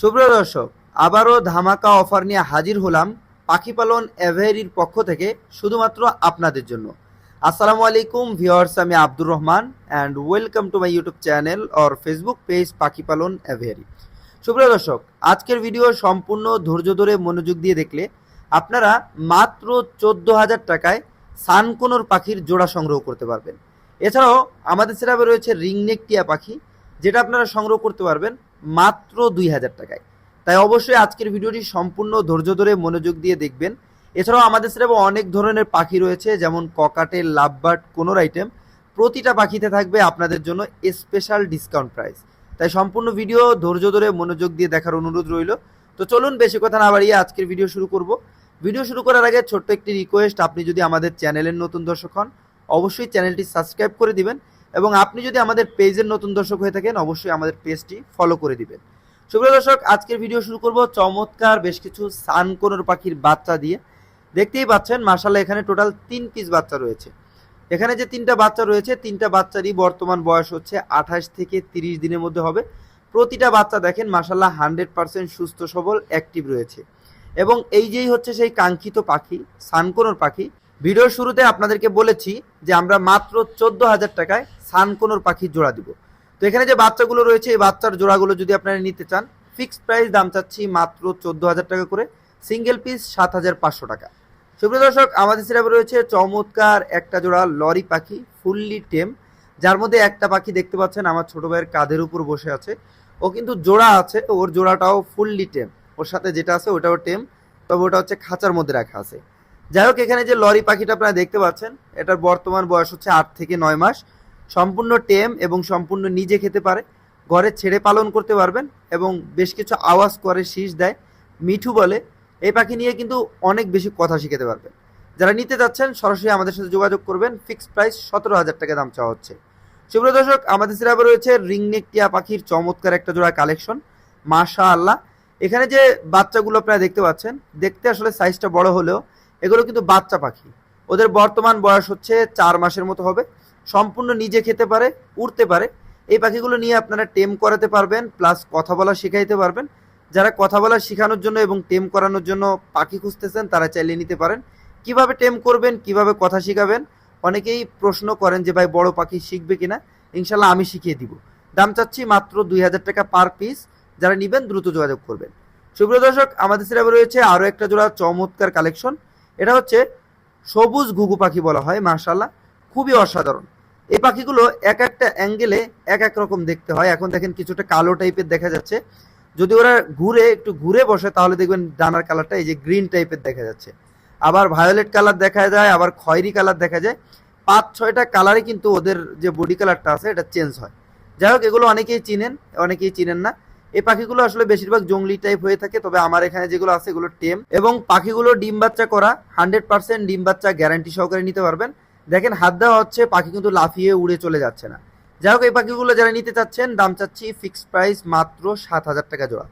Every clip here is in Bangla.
সুপ্রিয় দর্শক, আবারও ধামাকা অফার নিয়ে হাজির হলাম পাখি পালন এভেরির পক্ষ থেকে শুধুমাত্র আপনাদের জন্য। আসসালামু আলাইকুম ভিওয়ার্স আমি Abdur Rahman and welcome to my YouTube channel or Facebook page পাখি পালন এভেরি সুপ্রিয় দর্শক, আজকের ভিডিও সম্পূর্ণ ধৈর্য ধরে মনোযোগ দিয়ে দেখলে আপনারা মাত্র চোদ্দ হাজার টাকায় সানকোনোর পাখির জোড়া সংগ্রহ করতে পারবেন। এছাড়াও আমাদের সেরাবে রয়েছে রিংনেক টিয়া পাখি, যেটা আপনারা সংগ্রহ করতে পারবেন মাত্র দুই হাজার টাকায়। তাই অবশ্যই আজকের ভিডিওটি সম্পূর্ণ ধৈর্য ধরে মনোযোগ দিয়ে দেখবেন। এছাড়াও আমাদের সেরাবে অনেক ধরনের পাখি রয়েছে, যেমন ককাটেল, লাভবার্ড, কোনোর আইটেম। প্রতিটা পাখিতে থাকবে আপনাদের জন্য স্পেশাল ডিসকাউন্ট প্রাইস। তাই সম্পূর্ণ ভিডিও ধৈর্য ধরে মনোযোগ দিয়ে দেখার অনুরোধ রইল। তো চলুন বেশি কথা না বাড়িয়ে আজকের ভিডিও শুরু করব। ভিডিও শুরু করার আগে ছোট্ট একটি রিকোয়েস্ট আপনি যদি আমাদের চ্যানেলের নতুন দর্শক হন, অবশ্যই চ্যানেলটি সাবস্ক্রাইব করে দিবেন এবং আপনি যদি আমাদের পেজের নতুন দর্শক হয়ে থাকেন, অবশ্যই আমাদের পেজটি ফলো করে দিবেন। সুপ্রিয় দর্শক, আজকের ভিডিও শুরু করব চমৎকার বেশ কিছু সানকোনোর পাখির বাচ্চা দিয়ে। দেখতেই পাচ্ছেন মার্শাল্লাহ এখানে টোটাল তিন পিস বাচ্চা রয়েছে। এখানে যে তিনটা বাচ্চা রয়েছে, তিনটা বাচ্চারই বর্তমান বয়স হচ্ছে আঠাশ থেকে তিরিশ দিনের মধ্যে হবে। প্রতিটা বাচ্চা দেখেন মার্শাল্লাহ হান্ড্রেড পার্সেন্ট সুস্থ, সবল অ্যাক্টিভ রয়েছে। এবং এই যেই হচ্ছে সেই কাঙ্ক্ষিত পাখি, সানকোনোর পাখি ভিডিওর শুরুতে আপনাদেরকে বলেছি যে আমরা মাত্র চোদ্দ হাজার টাকায় সানকোনোর পাখির জোড়া দিব। তো এখানে যে বাচ্চাগুলো রয়েছে, এই বাচ্চার জোড়াগুলো যদি আপনারা নিতে চান ফিক্সড প্রাইস দাম চাচ্ছি মাত্র চোদ্দ হাজার টাকা করে সিঙ্গেল পিস সাত হাজার পাঁচশো টাকা। সুপ্রিয় দর্শক, আমাদের সিরাপে রয়েছে চমৎকার একটা জোড়া লরি পাখি, ফুললি টেম, যার মধ্যে একটা পাখি দেখতে পাচ্ছেন, আমার ছোট ভাইয়ের কাঁধের উপর বসে আছে। ও কিন্তু জোড়া আছে, ওর জোড়াটাও ফুললি টেম। ওর সাথে যেটা আছে, ওটাও টেম, তবে ওটা হচ্ছে খাঁচার মধ্যে রাখা আছে। যাই হোক, এখানে যে লরি পাখিটা আপনারা দেখতে পাচ্ছেন, এটার বর্তমান বয়স হচ্ছে আট থেকে নয় মাস। সম্পূর্ণ টেম এবং সম্পূর্ণ নিজে খেতে পারে, ঘরে ছেড়ে পালন করতে পারবেন এবং বেশ কিছু আওয়াজ করে শীষ দেয়। মিঠু বলে, এই পাখি নিয়ে কিন্তু অনেক বেশি কথা শিখাতে পারবেন। যারা নিতে যাচ্ছেন, সরাসরি আমাদের সাথে যোগাযোগ করবেন। ফিক্সড প্রাইস সতেরো হাজার টাকা দাম চাওয়া হচ্ছে। সুপ্রিয় দর্শক, আমাদের সিরাপে রয়েছে রিংনেক টিয়া পাখির চমৎকার একটা জোড়া কালেকশন মাশা আল্লাহ এখানে যে বাচ্চাগুলো আপনারা দেখতে পাচ্ছেন, দেখতে আসলে সাইজটা বড় হলেও এগুলো কিন্তু বাচ্চা পাখি। ওদের বর্তমান বয়স হচ্ছে চার মাসের মতো হবে। সম্পূর্ণ নিজে খেতে পারে, উড়তে পারে। এই পাখিগুলো নিয়ে আপনারা টেম করাতে পারবেন প্লাস কথা বলা শেখাইতে পারবেন। যারা কথা বলা শেখানোর জন্য এবং টেম করানোর জন্য পাখি খুঁজতেছেন, তারা চাইলে নিতে পারেন। কীভাবে টেম করবেন, কীভাবে কথা শেখাবেন? অনেকেই প্রশ্ন করেন যে, ভাই, বড় পাখি শিখবে কিনা? ইনশাল্লাহ আমি শিখিয়ে দিব। দাম চাচ্ছি মাত্র দুই হাজার টাকা পার পিস যারা নেবেন, দ্রুত যোগাযোগ করবেন। সুপ্রিয় দর্শক, আমাদের সিরাপে রয়েছে আরও একটা জোড়া চমৎকার কালেকশন এটা হচ্ছে সবুজ ঘুঘু পাখি বলা হয় মার্শাল্লাহ খুবই অসাধারণ। এই পাখিগুলো এক একটা অ্যাঙ্গেলে এক এক রকম দেখতে হয়। এখন দেখেন কিছুটা কালো টাইপের দেখা যাচ্ছে। যদি ওরা ঘুরে, একটু ঘুরে বসে, তাহলে দেখবেন ডানার কালারটা এই যে গ্রিন টাইপের দেখা যাচ্ছে। আবার ভায়োলেট কালার দেখা যায়, আবার খয়েরি কালার দেখা যায়। পাঁচ, ছয়টা কালারে কিন্তু ওদের যে বডি কালারটা আছে, এটা চেঞ্জ হয়। যাই হোক, এগুলো অনেকেই চিনেন অনেকেই চিনেন না। এই পাখিগুলো আসলে বেশিরভাগ জঙ্গলি টাইপ হয়ে থাকে, তবে আমার এখানে যেগুলো আছে, এগুলো টেম এবং পাখিগুলো ডিম বাচ্চা করা হান্ড্রেড পার্সেন্ট ডিম বাচ্চা গ্যারান্টি সহকারে নিতে পারবেন। দেখেন হাত দেওয়া হচ্ছে, পাখি কিন্তু লাফিয়ে উড়ে চলে যাচ্ছে না। যাই হোক, এই পাখিগুলো যারা নিতে চাচ্ছেন, দাম চাচ্ছি ফিক্সড প্রাইস মাত্র সাত হাজার টাকা জোড়া।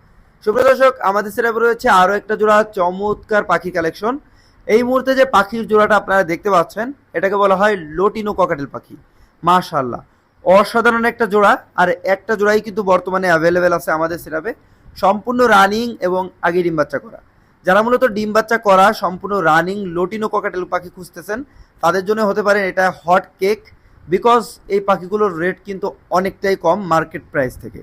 সুপ্রিয় দর্শক, আমাদের সেরাপে রয়েছে আরও একটা জোড়া চমৎকার পাখি কালেকশন এই মুহূর্তে যে পাখির জোড়াটা আপনারা দেখতে পাচ্ছেন, এটাকে বলা হয় লোটিনো ককাটেল পাখি। মাশাল্লাহ অসাধারণ একটা জোড়া। আর একটা জোড়াই কিন্তু বর্তমানে অ্যাভেলেবেল আছে আমাদের সিরাপে সম্পূর্ণ রানিং এবং আগে ডিম বাচ্চা করা। যারা মূলত ডিম বাচ্চা করা, সম্পূর্ণ রানিং লোটিনো ককাটেল পাখি খুঁজতেছেন, তাদের জন্য হতে পারে এটা হট কেক বিকজ এই পাখিগুলোর রেট কিন্তু অনেকটাই কম মার্কেট প্রাইস থেকে।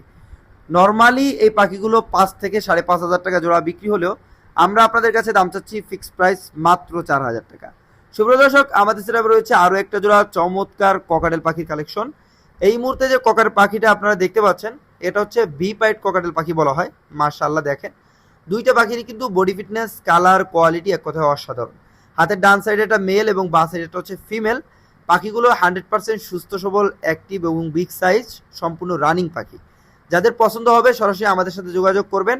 নর্মালি এই পাখিগুলো পাঁচ থেকে সাড়ে পাঁচ হাজার টাকা জোড়া বিক্রি হলেও আমরা আপনাদের কাছে দাম চাচ্ছি ফিক্সড প্রাইস মাত্র চার হাজার টাকা। সুপ্রিয় দর্শক, আমাদের সেটা রয়েছে আরও একটা জোড়া চমৎকার ককাটেল পাখির কালেকশন এই মুহূর্তে যে ককার পাখিটা আপনারা দেখতে পাচ্ছেন, এটা হচ্ছে বি পাইট ককাটেল পাখি বলা হয়। মার্শাল্লাহ দেখেন। দুইটা পাখিরই কিন্তু বডি ফিটনেস কালার কোয়ালিটি এক কথায় অসাধারণ। হাতের ডান সাইডে এটা মেল এবং বাঁ সাইডে এটা হচ্ছে ফিমেল পাখিগুলো হান্ড্রেড পার্সেন্ট সুস্থ, সবল অ্যাক্টিভ এবং বিগ সাইজ সম্পূর্ণ রানিং পাখি। যাদের পছন্দ হবে সরাসরি আমাদের সাথে যোগাযোগ করবেন।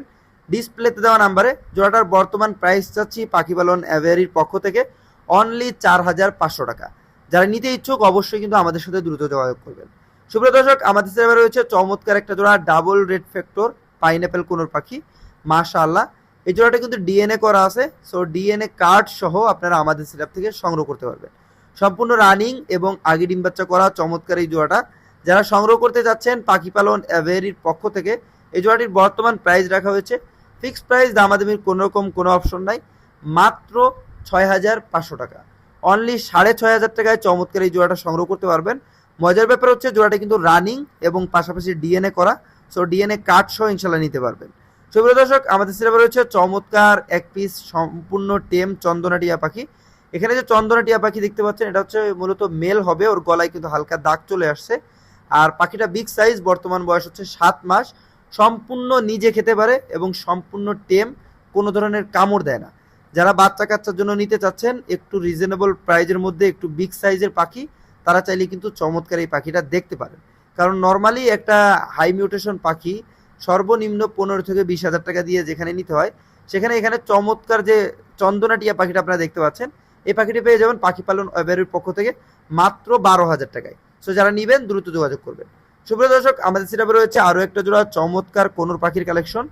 ডিসপ্লেতে দেওয়া নাম্বারে জোড়াটার বর্তমান প্রাইস চাচ্ছি পাখি পালন অ্যাভেরির পক্ষ থেকে অনলি চার হাজার পাঁচশো টাকা। যারা নিতে ইচ্ছুক অবশ্যই কিন্তু আমাদের সাথে দ্রুত যোগাযোগ করবেন। সুপ্রিয় দর্শক, আমাদের সেবা রয়েছে চমৎকার একটা জোড়া double red factor pineapple conure পাখি। মাশা আল্লাহ এই জোড়াটা কিন্তু ডিএনএ করা আছে। সো ডিএনএ কার্ড সহ আপনারা আমাদের সিরাপ থেকে সংগ্রহ করতে পারবেন। সম্পূর্ণ রানিং এবং আগে ডিম বাচ্চা করা চমৎকার এই জোড়াটা। যারা সংগ্রহ করতে যাচ্ছেন, পাখি পালন অ্যাভেরির পক্ষ থেকে, এই জোড়াটির বর্তমান প্রাইস রাখা হয়েছে। ফিক্সড প্রাইস দামাদামির কোনো রকম কোনো অপশন নাই। মাত্র ছয় হাজার পাঁচশো টাকা। অনলি সাড়ে ছয় হাজার টাকায় চমৎকার এই জোড়াটা সংগ্রহ করতে পারবেন। মজার ব্যাপার হচ্ছে, জোড়াটা কিন্তু রানিং এবং পাশাপাশি ডিএনএ করা। সো ডিএনএ কার্ড সহ ইনশাল্লাহ নিতে পারবেন। সুপ্রিয় দর্শক, আমাদের সিলেবাস রয়েছে চমৎকার এক পিস সম্পূর্ণ টেম চন্দনা টিয়া পাখি। এখানে যে চন্দনা টিয়া পাখি দেখতে পাচ্ছেন, এটা হচ্ছে মূলত মেল হবে, ওর গলায় কিন্তু হালকা দাগ চলে আসছে। আর পাখিটা বিগ সাইজ বর্তমান বয়স হচ্ছে সাত মাস। সম্পূর্ণ নিজে খেতে পারে এবং সম্পূর্ণ টেম, কোনো ধরনের কামড় দেয় না। যারা বাচ্চা কাচ্চার জন্য নিতে চাচ্ছেন, একটু রিজনেবল প্রাইজের মধ্যে একটু বিগ সাইজের পাখি, তারা চাইলে কিন্তু চমৎকার এই পাখিটা দেখতে পারেন। কারণ নর্মালি একটা হাই মিউটেশন পাখি সর্বনিম্ন পনেরো থেকে বিশ হাজার টাকা দিয়ে যেখানে নিতে হয়, সেখানে এখানে চমৎকার যে চন্দনা টিয়া পাখিটা আপনারা দেখতে পাচ্ছেন, এই পাখিটি পেয়ে যাবেন পাখি পালন অ্যাভারের পক্ষ থেকে মাত্র বারো হাজার টাকায়। সো যারা নেবেন, দ্রুত যোগাযোগ করবেন। সুপ্রিয় দর্শক, আমাদের সিটাপে রয়েছে আরও একটা জোড়া চমৎকার কোনোর পাখির কালেকশন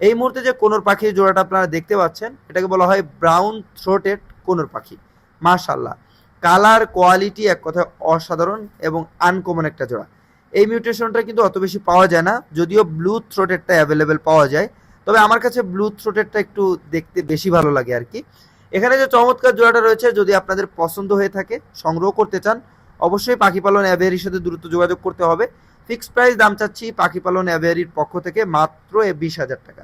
এই মুহূর্তে যে কোনোর পাখির জোড়াটা আপনারা দেখতে পাচ্ছেন, এটাকে বলা হয় ব্রাউন থ্রোটেড কোনোর পাখি। মাশাল্লাহ কালার কোয়ালিটি এক কথায় অসাধারণ এবং আনকমন একটা জোড়া। এই মিউটেশনটা কিন্তু অত বেশি পাওয়া যায় না, যদিও ব্লু থ্রোটেডটা অ্যাভেলেবেল পাওয়া যায়। তবে আমার কাছে ব্লু থ্রোটেডটা একটু দেখতে বেশি ভালো লাগে আর কি। এখানে যে চমৎকার জোড়াটা রয়েছে, যদি আপনাদের পছন্দ হয়ে থাকে, সংগ্রহ করতে চান, অবশ্যই পাখি পালন অ্যাভেয়ারির সাথে দ্রুত যোগাযোগ করতে হবে। ফিক্সড প্রাইস দাম চাচ্ছি পাখি পালন অ্যাভেয়ারির পক্ষ থেকে মাত্র বিশ হাজার টাকা।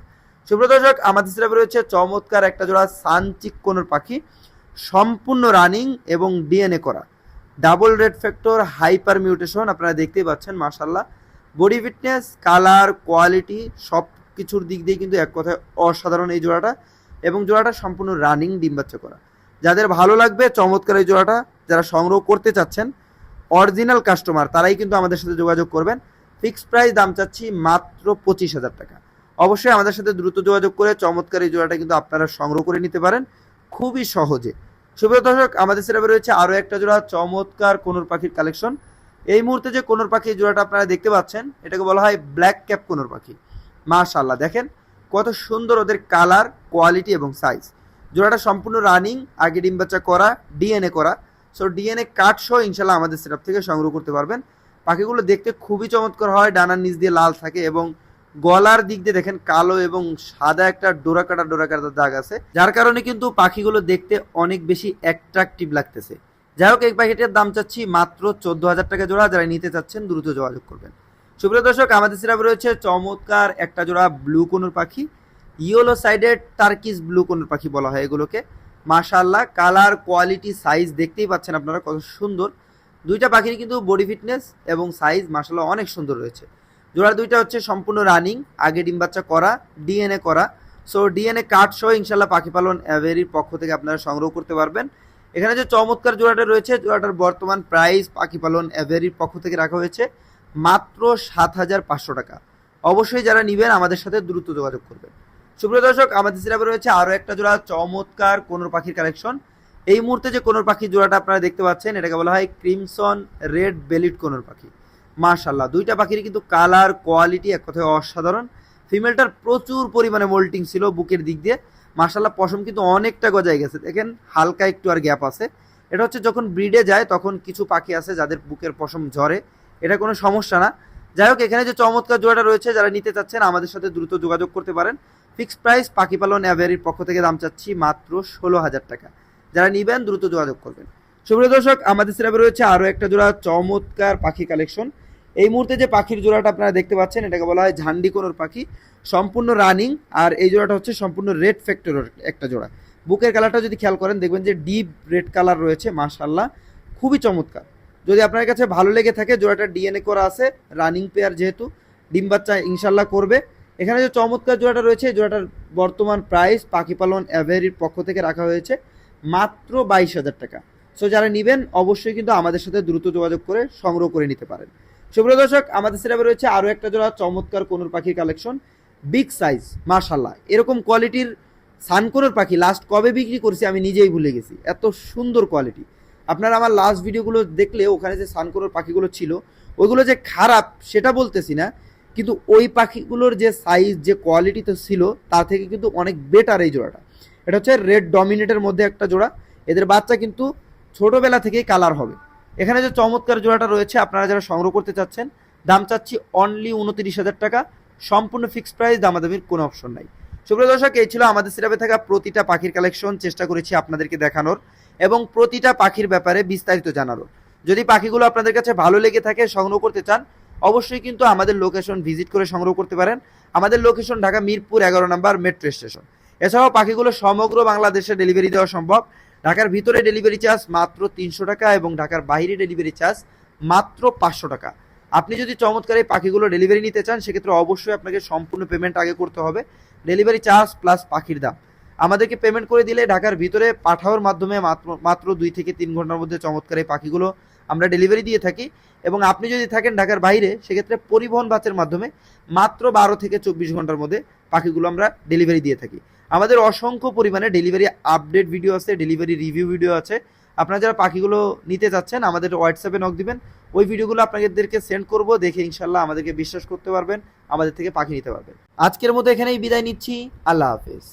সুপ্রিয় দর্শক, আমাদের সিরাপে রয়েছে চমৎকার একটা জোড়া সানচিক কোনোর পাখি, সম্পূর্ণ রানিং এবং ডিএনএ করা। Double red factor hyper mutation আপনারা দেখতেই পাচ্ছেন মার্শাল্লাহ বডি ফিটনেস, কালার, কোয়ালিটি, সব কিছুর দিক দিয়ে কিন্তু এক কথায় অসাধারণ এই জোড়াটা এবং জোড়াটা সম্পূর্ণ রানিং ডিম বাচ্চা করা। যাদের ভালো লাগবে, চমৎকার এই জোড়াটা যারা সংগ্রহ করতে চাচ্ছেন, অরিজিনাল কাস্টমার, তারাই কিন্তু আমাদের সাথে যোগাযোগ করবেন। ফিক্সড প্রাইস দাম চাচ্ছি মাত্র পঁচিশ হাজার টাকা। অবশ্যই আমাদের সাথে দ্রুত যোগাযোগ করে চমৎকার এই জোড়াটা কিন্তু আপনারা সংগ্রহ করে নিতে পারেন। খুবই সহজে। সুপ্রিয় দর্শক, আমাদের সেরাপে রয়েছে আরও একটা জোড়া চমৎকার কোনোর পাখির কালেকশন এই মুহূর্তে যে কোনোর পাখির জোড়াটা আপনারা দেখতে পাচ্ছেন, এটাকে বলা হয় ব্ল্যাক ক্যাপ কোনোর পাখি। মাশাল্লাহ দেখেন কত সুন্দর ওদের কালার কোয়ালিটি এবং সাইজ জোড়াটা সম্পূর্ণ রানিং আগে ডিম বাচ্চা করা ডিএনএ করা। সো ডিএনএ কার্ড সহ ইনশাল্লাহ আমাদের সেটআপ থেকে সংগ্রহ করতে পারবেন। পাখিগুলো দেখতে খুবই চমৎকার হয়, ডানার নিচ দিয়ে লাল থাকে এবং গলার দিক দিয়ে দেখেন কালো এবং সাদা একটা ডোরা কাটা ডোরা কাটা দাগ আছে। যার কারণে কিন্তু পাখিগুলো দেখতে অনেক বেশি অ্যাট্রাকটিভ লাগতেছে। যাই হোক, এই পাখিটার দাম চাচ্ছি মাত্র চোদ্দ হাজার টাকা জোড়া। যারা নিতে চাচ্ছেন, দ্রুত যোগাযোগ করবেন। সুপ্রিয় দর্শক, আমাদের সিরাপ রয়েছে চমৎকার একটা জোড়া ব্লু কোনোর পাখি। Yellow sided turquoise blue conure পাখি বলা হয় এগুলোকে। মাশাল্লাহ কালার, কোয়ালিটি, সাইজ দেখতেই পাচ্ছেন আপনারা কত সুন্দর। দুইটা পাখির কিন্তু বডি ফিটনেস এবং সাইজ মাশাল্লাহ অনেক সুন্দর রয়েছে। জোড়া দুইটা হচ্ছে সম্পূর্ণ রানিং আগে ডিম বাচ্চা করা ডিএনএ করা। সো ডিএনএ কার্ড সহ ইনশাল্লাহ পাখি পালন অ্যাভেরির পক্ষ থেকে আপনারা সংগ্রহ করতে পারবেন। এখানে যে চমৎকার জোড়াটা রয়েছে, জোড়াটার বর্তমান প্রাইস পাখি পালন অ্যাভেরির পক্ষ থেকে রাখা হয়েছে মাত্র সাত হাজার পাঁচশো টাকা। অবশ্যই যারা নিবেন, আমাদের সাথে দ্রুত যোগাযোগ করবেন। সুপ্রিয় দর্শক, আমাদের সিরাপে রয়েছে আরও একটা জোড়া চমৎকার কোনোর পাখির কালেকশন এই মুহূর্তে যে কোনোর পাখির জোড়াটা আপনারা দেখতে পাচ্ছেন, এটাকে বলা হয় ক্রিমসন রেড বেলিট কোনোর পাখি। মাশাল্লাহ দুইটা পাখির কিন্তু কালার কোয়ালিটি এক কথায় অসাধারণ। ফিমেলটার প্রচুর পরিমাণে মোল্টিং ছিল বুকের দিক দিয়ে। মাশাল্লাহ পশম কিন্তু অনেকটা গজায় গেছে। দেখেন, হালকা একটু আর গ্যাপ আছে। এটা হচ্ছে যখন ব্রিডে যায়, তখন কিছু পাখি আছে যাদের বুকের পশম ঝরে। এটা কোনো সমস্যা না। যাই হোক, এখানে যে চমৎকার জোড়াটা রয়েছে, যারা নিতে চাচ্ছেন, আমাদের সাথে দ্রুত যোগাযোগ করতে পারেন। ফিক্সড প্রাইস পাখি পালন অ্যাভেরির পক্ষ থেকে দাম চাচ্ছি মাত্র ষোলো হাজার টাকা। যারা নিবেন, দ্রুত যোগাযোগ করবেন। সুপ্রিয় দর্শক, আমাদের সিরাপে রয়েছে আরও একটা জোড়া চমৎকার পাখি কালেকশন এই মুহূর্তে যে পাখির জোড়াটা আপনারা দেখতে পাচ্ছেন, এটাকে বলা হয় ঝান্ডি কোনোর পাখি। সম্পূর্ণ রানিং, আর এই জোড়াটা হচ্ছে সম্পূর্ণ রেড ফ্যাক্টরের একটা জোড়া। বুকের কালারটা যদি খেয়াল করেন, দেখবেন যে ডিপ রেড কালার রয়েছে মাশাল্লাহ খুবই চমৎকার। যদি আপনার কাছে ভালো লেগে থাকে, জোড়াটা ডিএনএ করা আছে, রানিং পেয়ার যেহেতু, ডিম বাচ্চা ইনশাল্লাহ করবে। এখানে যে চমৎকার জোড়াটা রয়েছে, এই জোড়াটার বর্তমান প্রাইস পাখি পালন অ্যাভেরির পক্ষ থেকে রাখা হয়েছে, মাত্র বাইশ হাজার টাকা। সো যারা নেবেন, অবশ্যই কিন্তু আমাদের সাথে দ্রুত যোগাযোগ করে সংগ্রহ করে নিতে পারেন। সুপ্রিয় দর্শক, আমাদের সিরাপে রয়েছে আরও একটা জোড়া চমৎকার কোনোর পাখির কালেকশন। বিগ সাইজ মার্শাল্লাহ এরকম কোয়ালিটির সানকোনোর পাখি লাস্ট কবে বিক্রি করছি আমি নিজেই ভুলে গেছি। এত সুন্দর কোয়ালিটি আপনারা আমার লাস্ট ভিডিওগুলো দেখলে ওখানে যে সানকোনোর পাখিগুলো ছিল, ওইগুলো যে খারাপ সেটা বলতেছি না, কিন্তু ওই পাখিগুলোর যে সাইজ যে কোয়ালিটি তো ছিল, তা থেকে কিন্তু অনেক বেটার এই জোড়াটা। এটা হচ্ছে রেড ডমিনেটের মধ্যে একটা জোড়া। এদের বাচ্চা কিন্তু ছোটোবেলা থেকেই কালার হবে। এখানে যে চমৎকার জোড়াটা রয়েছে, আপনারা যারা সংগ্রহ করতে চাচ্ছেন, দাম চাচ্ছি অনলি উনত্রিশ হাজার টাকা। সম্পূর্ণ ফিক্সড প্রাইস দামাদামির কোনো অপশন নাই। সুপ্রিয় দর্শক, এই ছিল আমাদের সিরাপে থাকা প্রতিটা পাখির কালেকশন চেষ্টা করেছি আপনাদেরকে দেখানোর এবং প্রতিটা পাখির ব্যাপারে বিস্তারিত জানানোর। যদি পাখিগুলো আপনাদের কাছে ভালো লেগে থাকে, সংগ্রহ করতে চান, অবশ্যই কিন্তু আমাদের লোকেশন ভিজিট করে সংগ্রহ করতে পারেন। আমাদের লোকেশন ঢাকা মিরপুর এগারো নম্বর মেট্রো স্টেশন এছাড়াও পাখিগুলো সমগ্র বাংলাদেশে ডেলিভারি দেওয়া সম্ভব। ঢাকার ভিতরে ডেলিভারি চার্জ মাত্র তিনশো টাকা এবং ঢাকার বাইরে ডেলিভারি চার্জ মাত্র পাঁচশো টাকা। আপনি যদি চমৎকার এই পাখিগুলো ডেলিভারি নিতে চান, সেক্ষেত্রে অবশ্যই আপনাকে সম্পূর্ণ পেমেন্ট আগে করতে হবে। ডেলিভারি চার্জ প্লাস পাখির দাম। আমাদেরকে পেমেন্ট করে দিলে ঢাকার ভিতরে পাঠাওয়ার মাধ্যমে মাত্র মাত্র দুই থেকে তিন ঘণ্টার মধ্যে চমৎকার এই পাখিগুলো আমরা ডেলিভারি দিয়ে থাকি। এবং আপনি যদি থাকেন ঢাকার বাইরে, সেক্ষেত্রে পরিবহন বাসের মাধ্যমে মাত্র বারো থেকে চব্বিশ ঘণ্টার মধ্যে পাখিগুলো আমরা ডেলিভারি দিয়ে থাকি। আমাদের অসংখ্য পরিমাণে ডেলিভারি আপডেট ভিডিও আছে ডেলিভারি রিভিউ ভিডিও আছে। আপনারা যারা পাখিগুলো নিতে চাচ্ছেন আমাদের হোয়াটসঅ্যাপে নক দিবেন। ওই ভিডিওগুলো আপনাদেরকে সেন্ড করব, দেখে ইনশাল্লাহ আমাদেরকে বিশ্বাস করতে পারবেন, আমাদের থেকে পাখি নিতে পারবেন। আজকের মতো এখানেই বিদায় নিচ্ছি। আল্লাহ হাফেজ।